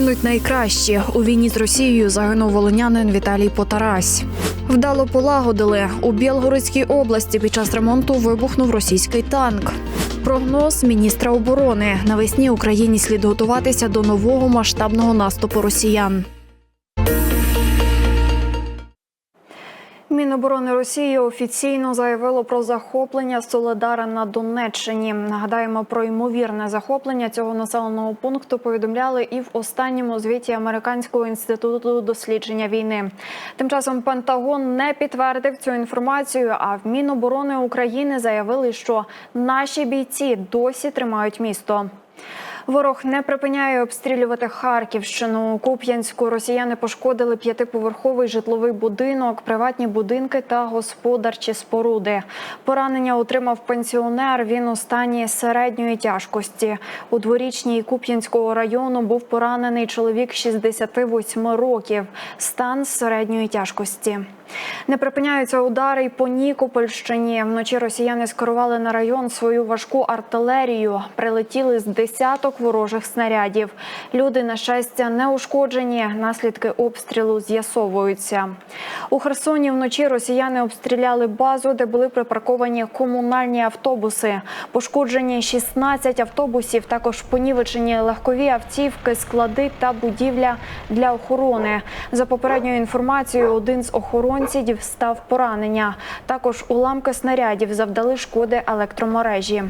Гинуть найкращі у війні з Росією. Загинув волинянин Віталій Потарась. Вдало полагодили у Білгородській області. Під час ремонту вибухнув російський танк. Прогноз міністра оборони навесні Україні слід готуватися до нового масштабного наступу росіян. Міноборони Росії офіційно заявило про захоплення Соледара на Донеччині. Нагадаємо про ймовірне захоплення цього населеного пункту. Повідомляли і в останньому звіті Американського інституту дослідження війни. Тим часом Пентагон не підтвердив цю інформацію. А в Міноборони України заявили, що наші бійці досі тримають місто. Ворог не припиняє обстрілювати Харківщину. Куп'янську росіяни пошкодили п'ятиповерховий житловий будинок, приватні будинки та господарчі споруди. Поранення отримав пенсіонер. Він у стані середньої тяжкості. У дворічній Куп'янського району був поранений чоловік 68 років. Стан середньої тяжкості. Не припиняються удари й по Нікопольщині. Вночі росіяни скерували на район свою важку артилерію. Прилетіли з десяток ворожих снарядів. Люди, на щастя, не ушкоджені. Наслідки обстрілу з'ясовуються. У Херсоні вночі росіяни обстріляли базу, де були припарковані комунальні автобуси. Пошкоджені 16 автобусів. Також понівечені легкові автівки, склади та будівля для охорони. За попередньою інформацією, один з охоронців став поранення. Також уламки снарядів завдали шкоди електромережі.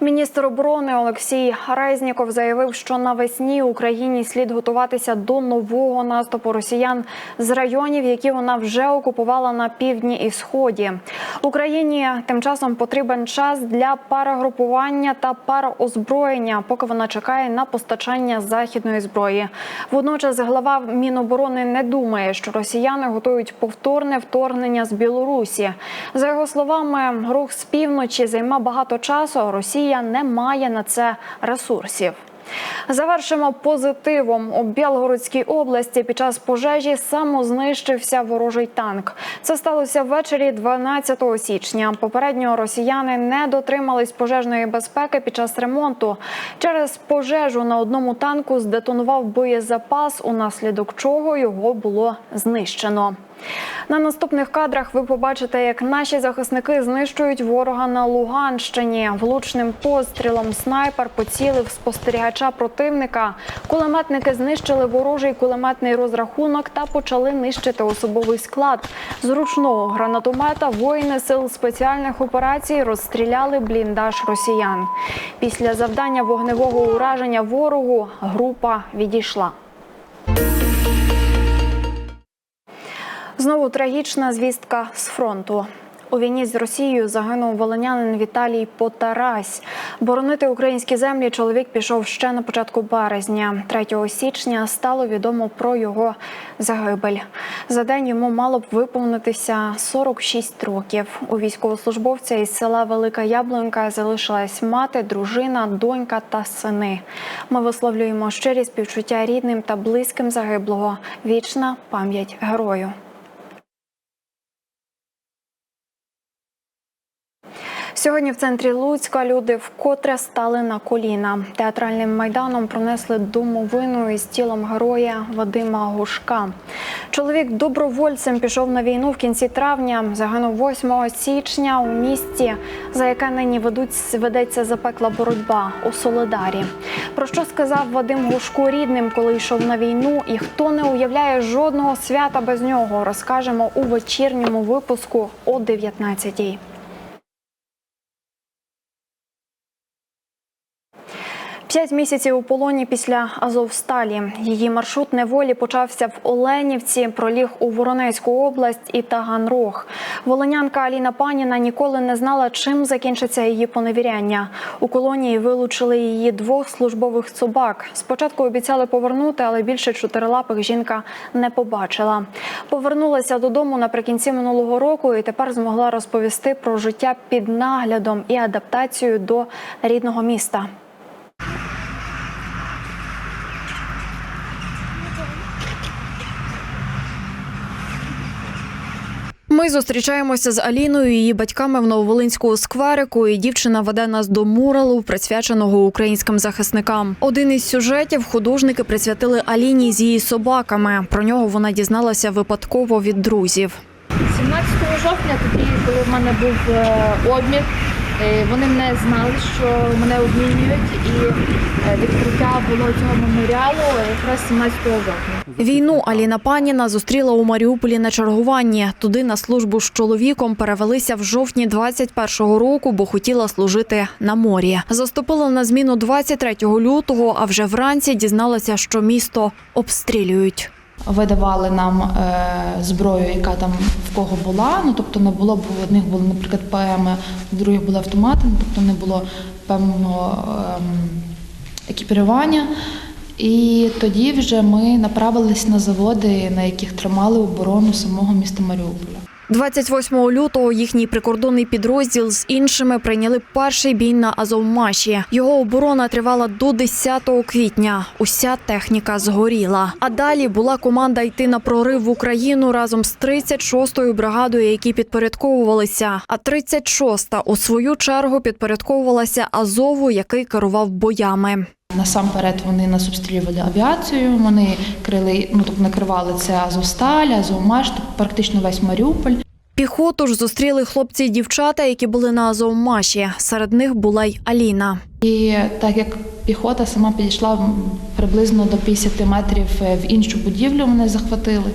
Міністр оборони Олексій Резніков заявив, що навесні Україні слід готуватися до нового наступу росіян з районів, які вона вже окупувала на півдні і сході. Україні тим часом потрібен час для перегрупування та переозброєння, поки вона чекає на постачання західної зброї. Водночас глава Міноборони не думає, що росіяни готують повторне вторгнення з Білорусі. За його словами, рух з півночі займе багато часу. Росія не має на це ресурсів. Завершимо позитивом у Білгородській області. Під час пожежі самознищився ворожий танк. Це сталося ввечері 12 січня. Попередньо росіяни не дотримались пожежної безпеки під час ремонту. Через пожежу на одному танку здетонував боєзапас, унаслідок чого його було знищено. На наступних кадрах ви побачите, як наші захисники знищують ворога на Луганщині. Влучним пострілом снайпер поцілив спостерігача противника. Кулеметники знищили ворожий кулеметний розрахунок та почали нищити особовий склад. З ручного гранатомета воїни сил спеціальних операцій розстріляли бліндаж росіян. Після завдання вогневого ураження ворогу група відійшла. Знову трагічна звістка з фронту. У війні з Росією загинув волонянин Віталій Потарась. Боронити українські землі чоловік пішов ще на початку березня. 3 січня стало відомо про його загибель. За день йому мало б виповнитися 46 років. У військовослужбовця із села Велика Яблонька залишилась мати, дружина, донька та сини. Ми висловлюємо щирі співчуття рідним та близьким загиблого. Вічна пам'ять герою. Сьогодні в центрі Луцька люди вкотре стали на коліна. Театральним майданом пронесли домовину із тілом героя Вадима Гушка. Чоловік добровольцем пішов на війну в кінці травня. Загинув 8 січня у місті, за яке нині ведуть ведеться запекла боротьба у Солидарі. Про що сказав Вадим Гушко рідним, коли йшов на війну, і хто не уявляє жодного свята без нього, розкажемо у вечірньому випуску о 19-й. П'ять місяців у полоні після Азовсталі. Її маршрут неволі почався в Оленівці, проліг у Воронезьку область і Таганрог. Волонянка Аліна Паніна ніколи не знала, чим закінчиться її поневіряння. У колонії вилучили її двох службових собак. Спочатку обіцяли повернути, але більше чотирилапих жінка не побачила. Повернулася додому наприкінці минулого року і тепер змогла розповісти про життя під наглядом і адаптацію до рідного міста. Ми зустрічаємося з Аліною, і її батьками в Нововолинському скверику. І дівчина веде нас до муралу, присвяченого українським захисникам. Один із сюжетів художники присвятили Аліні з її собаками. Про нього вона дізналася випадково від друзів. 17 жовтня, тоді, коли в мене був е, обмін, вони не знали, що мене обмінюють, і е, відкриття було цього меморіалу якраз 17 жовтня. Війну Аліна Паніна зустріла у Маріуполі на чергуванні. Туди на службу з чоловіком перевелися в жовтні 21-го року, бо хотіла служити на морі. Заступила на зміну 23 лютого, а вже вранці дізналася, що місто обстрілюють. Видавали нам е, зброю, яка там в кого була. Ну тобто не було б в одних були, наприклад, ПМ, в других були автомати, ну, тобто не було певного ем, екіпірування. І тоді вже ми направились на заводи, на яких тримали оборону самого міста Маріуполя. 28 лютого їхній прикордонний підрозділ з іншими прийняли перший бій на Азовмаші. Його оборона тривала до 10 квітня. Уся техніка згоріла. А далі була команда йти на прорив в Україну разом з 36-ю бригадою, які підпорядковувалися. А 36-та у свою чергу підпорядковувалася Азову, який керував боями. Насамперед вони нас обстрілювали авіацією, вони крили, ну тобто накривали це Азовсталь, Азовмаш, практично весь Маріуполь. Піхоту ж зустріли хлопці і дівчата, які були на Азовмаші. Серед них була й Аліна. І так як піхота сама підійшла приблизно до 50 метрів е, в іншу будівлю, вони захватили.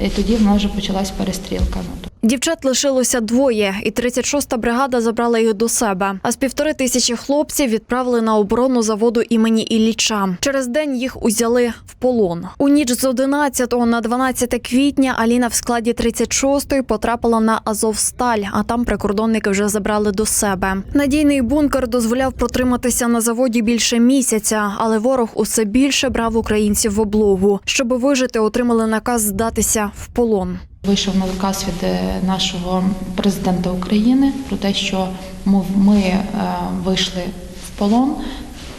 І тоді в нас вже почалась перестрілка. Дівчат лишилося двоє, і 36-та бригада забрала їх до себе. А з півтори тисячі хлопців відправили на оборону заводу імені Ілліча. Через день їх узяли в полон. У ніч з 11 на 12 квітня Аліна в складі 36-ї потрапила на Азовсталь, а там прикордонники вже забрали до себе. Надійний бункер дозволяв протриматися на заводі більше місяця, але ворог усе більше брав українців в облогу. Щоб вижити, отримали наказ здатися в полон. Вийшов наказ від е, нашого президента України про те, що ми, е, вийшли в полон,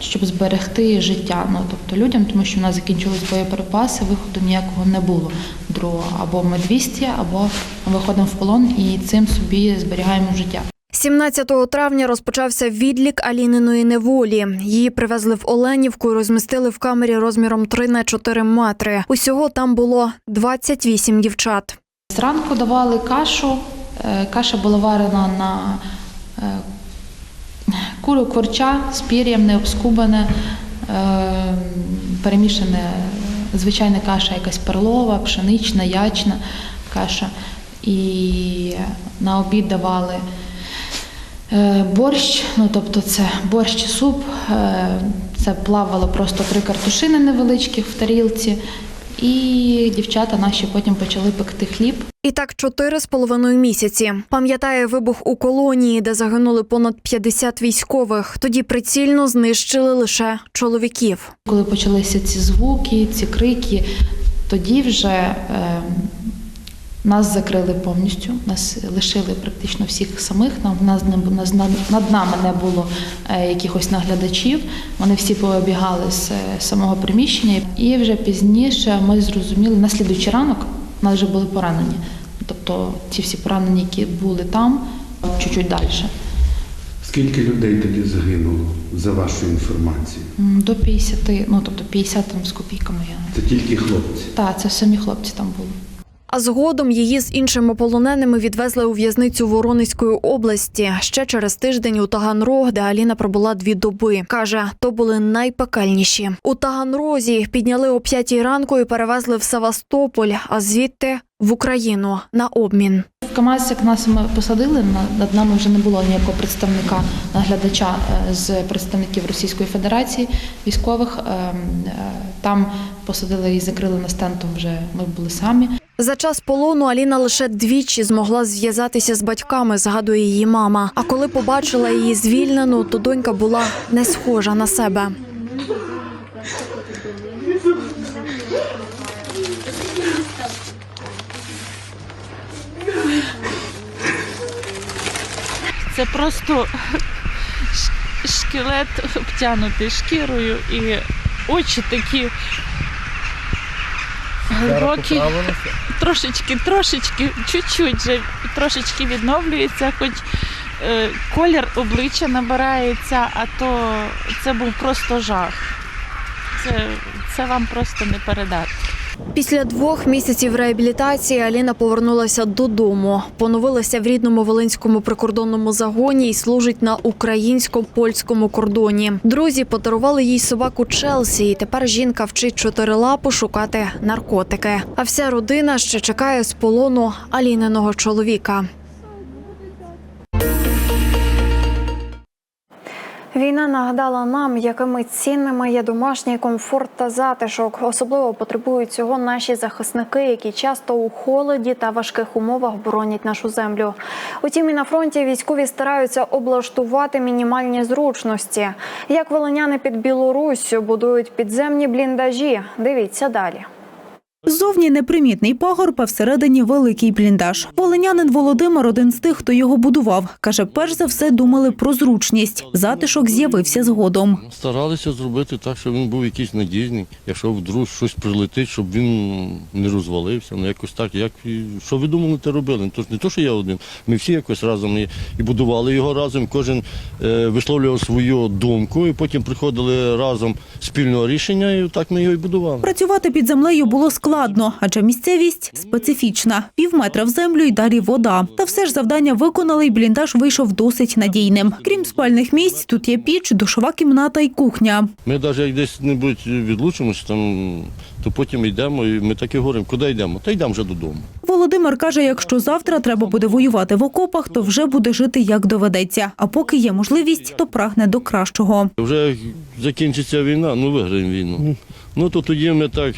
щоб зберегти життя. Ну тобто людям, тому що в нас закінчились боєприпаси, виходу ніякого не було. Другого або ми 200, або виходимо в полон і цим собі зберігаємо життя. 17 травня розпочався відлік Аліниної неволі. Її привезли в Оленівку розмістили в камері розміром 3 на 4 метри. Усього там було 28 дівчат. Зранку давали кашу. Е, Каша була варена на е, куру корча з пір'ям, не обскубане, е, перемішане звичайна каша, якась перлова, пшенична, ячна каша. І на обід давали борщ, ну тобто це борщ і суп. е, Це плавало просто три картушини невеличких в тарілці. І дівчата наші потім почали пекти хліб. І так чотири з половиною місяці. Пам'ятає вибух у колонії, де загинули понад 50 військових. Тоді прицільно знищили лише чоловіків. Коли почалися ці звуки, ці крики, тоді вже е, нас закрили повністю, нас лишили практично всіх самих. Нам нас над, нами не було е, якихось наглядачів. Вони всі повибігали з е, самого приміщення. І вже пізніше ми зрозуміли, на слідуючий ранок нас вже були поранені. Тобто ці всі поранені, які були там, чуть-чуть далі. Скільки людей тоді загинуло за вашою інформацією? До 50, ну тобто 50 там з копійками. Я Це тільки хлопці. так, це самі хлопці там були. А згодом її з іншими полоненими відвезли у в'язницю Воронезької області. Ще через тиждень у Таганрог, де Аліна пробула дві доби. Каже, то були найпекельніші. У Таганрозі підняли о п'ятій ранку і перевезли в Севастополь, а звідти в Україну на обмін. В КАМАЗ, як нас посадили, на- над нами вже не було ніякого представника наглядача е, з представників Російської Федерації військових. Ем, е, Там посадили і закрили на стентом вже ми були самі. За час полону Аліна лише двічі змогла зв'язатися з батьками, згадує її мама. А коли побачила її звільнену, то донька була не схожа на себе. Це просто ш- шкелет обтянутий шкірою і очі такі глибокі. Трошечки, трошечки, чуть-чуть вже трошечки відновлюється, хоч е, колір обличчя набирається, а то це був просто жах. Це, це вам просто не передати. Після двох місяців реабілітації Аліна повернулася додому, поновилася в рідному волинському прикордонному загоні і служить на українсько-польському кордоні. Друзі подарували їй собаку Челсі, і тепер жінка вчить чотирилапу шукати наркотики. А вся родина ще чекає з полону Аліниного чоловіка. Війна нагадала нам, якими цінними є домашній комфорт та затишок. Особливо потребують цього наші захисники, які часто у холоді та важких умовах боронять нашу землю. Утім, і на фронті військові стараються облаштувати мінімальні зручності. Як волиняни під Білоруссю будують підземні бліндажі. Дивіться далі. Ззовні непримітний пагорб, а всередині великий бліндаж. Волинянин Володимир один з тих, хто його будував. Каже, перш за все думали про зручність. Затишок з'явився згодом. Старалися зробити так, щоб він був якийсь надійний. Якщо вдруг щось прилетить, щоб він не розвалився. Ну якось так. Як що ви думали, те робили? Ну, То ж не то, що я один. Ми всі якось разом і, і будували його разом. Кожен е, висловлював свою думку, і потім приходили разом спільного рішення, і так ми його і будували. Працювати під землею було складно, адже місцевість специфічна. Пів метра в землю і далі вода. Та все ж завдання виконали, і бліндаж вийшов досить надійним. Крім спальних місць, тут є піч, душова кімната і кухня. Ми навіть як десь-небудь відлучимося, там, то потім йдемо, і ми так і говоримо, куди йдемо? Та йдемо вже додому. Володимир каже, якщо завтра треба буде воювати в окопах, то вже буде жити як доведеться. А поки є можливість, то прагне до кращого. Вже закінчиться війна, ну виграємо війну. Ну то тоді ми так,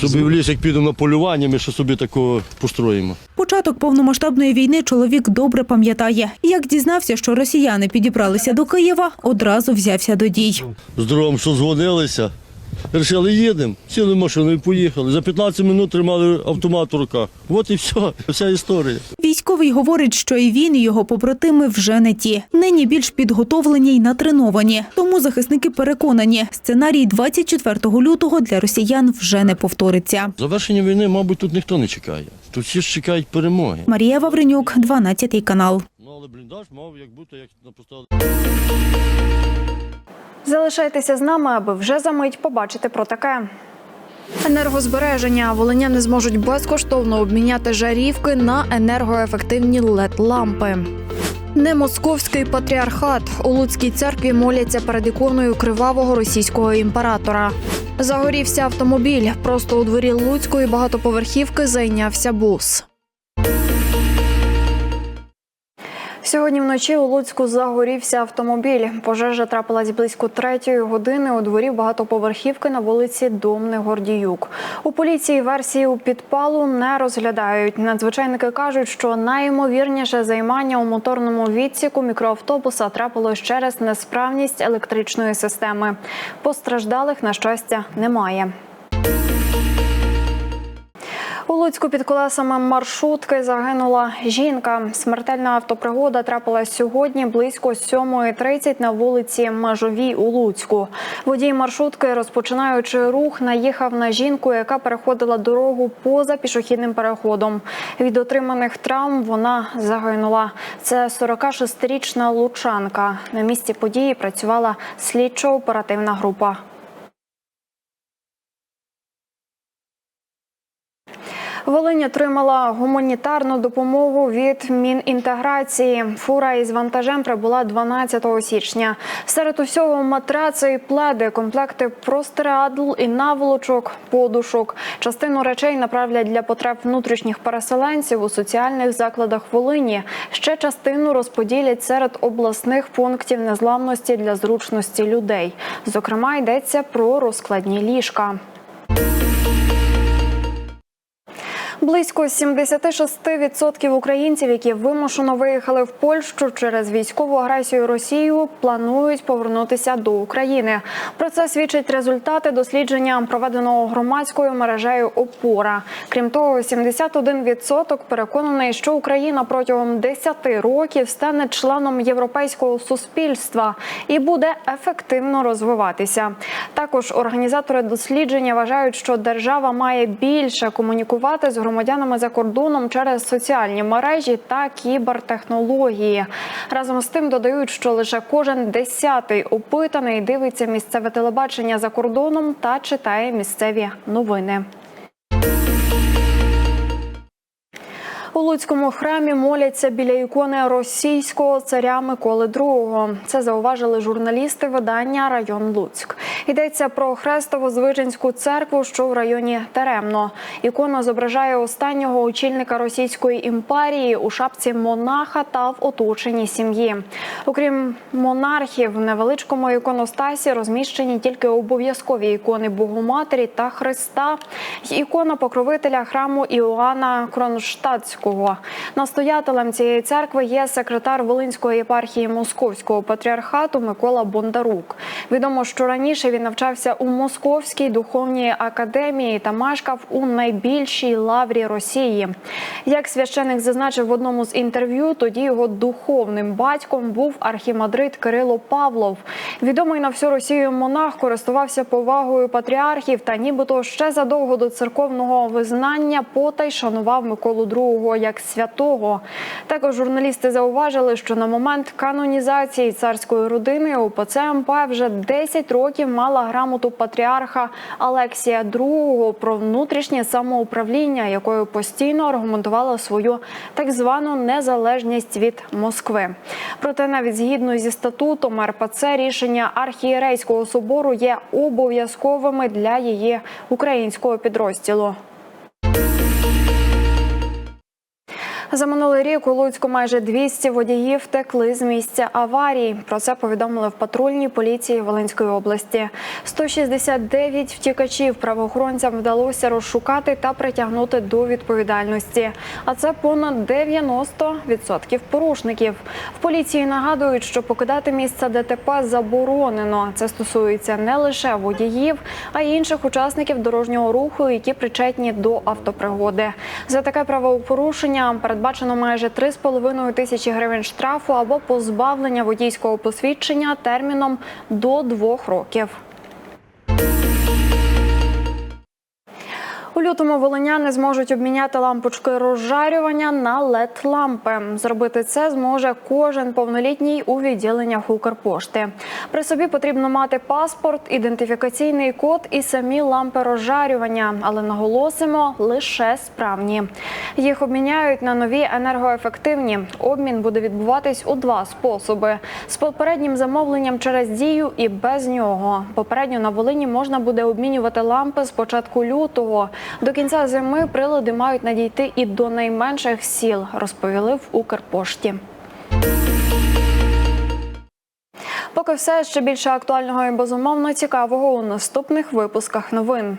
собі в ліс, як підемо на полювання, ми що собі такого построїмо. Початок повномасштабної війни чоловік добре пам'ятає. Як дізнався, що росіяни підібралися до Києва, одразу взявся до дій. З другом, що дзвонилися, вирішили, їдемо, сіли в машину і поїхали. За 15 минут тримали автомат в руках. От і все, вся історія. Військовий говорить, що і він, і його побратими вже не ті. Нині більш підготовлені й натреновані. Тому захисники переконані, сценарій 24 лютого для росіян вже не повториться. Завершення війни, мабуть, тут ніхто не чекає. Тут всі ж чекають перемоги. Марія Вавренюк, 12 канал. Ну але бліндаж мав як бути, як поставили. Залишайтеся з нами, аби вже за мить побачити про таке. Енергозбереження волиняни зможуть безкоштовно обміняти жарівки на енергоефективні led лампи Не московський патріархат у Луцькій церкві моляться перед іконою кривавого російського імператора. Загорівся автомобіль. Просто у дворі Луцької багатоповерхівки зайнявся бус. Сьогодні вночі у Луцьку загорівся автомобіль. Пожежа трапилась близько третьої години у дворі багатоповерхівки на вулиці Домний Гордіюк. У поліції версії у підпалу не розглядають. Надзвичайники кажуть, що найімовірніше займання у моторному відсіку мікроавтобуса трапилось через несправність електричної системи. Постраждалих на щастя немає. Луцьку під колесами маршрутки загинула жінка. Смертельна автопригода трапилась сьогодні близько 7.30 на вулиці Межовій у Луцьку. Водій маршрутки, розпочинаючи рух, наїхав на жінку, яка переходила дорогу поза пішохідним переходом. Від отриманих травм вона загинула. Це 46-річна лучанка. На місці події працювала слідчо-оперативна група. Волинь отримала гуманітарну допомогу від Мінінтеграції. Фура із вантажем прибула 12 січня. Серед усього матраци і пледи, комплекти простирадл і наволочок, подушок. Частину речей направлять для потреб внутрішніх переселенців у соціальних закладах Волині. Ще частину розподілять серед обласних пунктів незламності для зручності людей. Зокрема, йдеться про розкладні ліжка. Близько 76% українців, які вимушено виїхали в Польщу через військову агресію Росію, планують повернутися до України. Про це свідчать результати дослідження, проведеного громадською мережею Опора. Крім того, 71% переконаний, що Україна протягом 10 років стане членом європейського суспільства і буде ефективно розвиватися. Також організатори дослідження вважають, що держава має більше комунікувати з громадянами за кордоном через соціальні мережі та кібертехнології. Разом з тим додають, що лише кожен десятий опитаний дивиться місцеве телебачення за кордоном та читає місцеві новини. У Луцькому храмі моляться біля ікони російського царя Миколи II. Це зауважили журналісти видання Район Луцьк. Йдеться про Хрестово-Звиженську церкву, що в районі Теремно. Ікона зображає останнього очільника Російської імперії у шапці монаха та в оточенні сім'ї. Окрім монархів, в невеличкому іконостасі розміщені тільки обов'язкові ікони Богоматері та Христа, ікона покровителя храму Іоанна Кронштадтського. Настоятелем цієї церкви є секретар Волинської єпархії Московського патріархату Микола Бондарук. Відомо, що раніше він навчався у Московській духовній академії та мешкав у найбільшій лаврі Росії. Як священик зазначив в одному з інтерв'ю, тоді його духовним батьком був архімандрит Кирило Павлов. Відомий на всю Росію монах користувався повагою патріархів та нібито ще задовго до церковного визнання потай шанував Миколу II як святого. Також журналісти зауважили, що на момент канонізації царської родини УПЦ МП вже 10 років мала грамоту патріарха Алексія II про внутрішнє самоуправління, якою постійно аргументувала свою так звану незалежність від Москви. Проте, навіть згідно зі статутом РПЦ, рішення архієрейського собору є обов'язковими для її українського підрозділу. За минулий рік у Луцьку майже 200 водіїв втекли з місця аварії. Про це повідомили в патрульній поліції Волинської області. 169 втікачів правоохоронцям вдалося розшукати та притягнути до відповідальності. А це понад 90% порушників. В поліції нагадують, що покидати місце ДТП заборонено. Це стосується не лише водіїв, а й інших учасників дорожнього руху, які причетні до автопригоди. За таке правопорушення передбачено майже 3,5 тисячі гривень штрафу або позбавлення водійського посвідчення терміном до двох років. Лютому волиняни зможуть обміняти лампочки розжарювання на led лампи. Зробити це зможе кожен повнолітній у відділеннях Укрпошти. При собі потрібно мати паспорт, ідентифікаційний код і самі лампи розжарювання, але наголосимо лише справні. Їх обміняють на нові енергоефективні. Обмін буде відбуватись у два способи: з попереднім замовленням через дію і без нього. Попередньо на Волині можна буде обмінювати лампи з початку лютого. До кінця зими прилади мають надійти і до найменших сіл, розповіли в Укрпошті. Поки все ще більше актуального і безумовно цікавого у наступних випусках новин.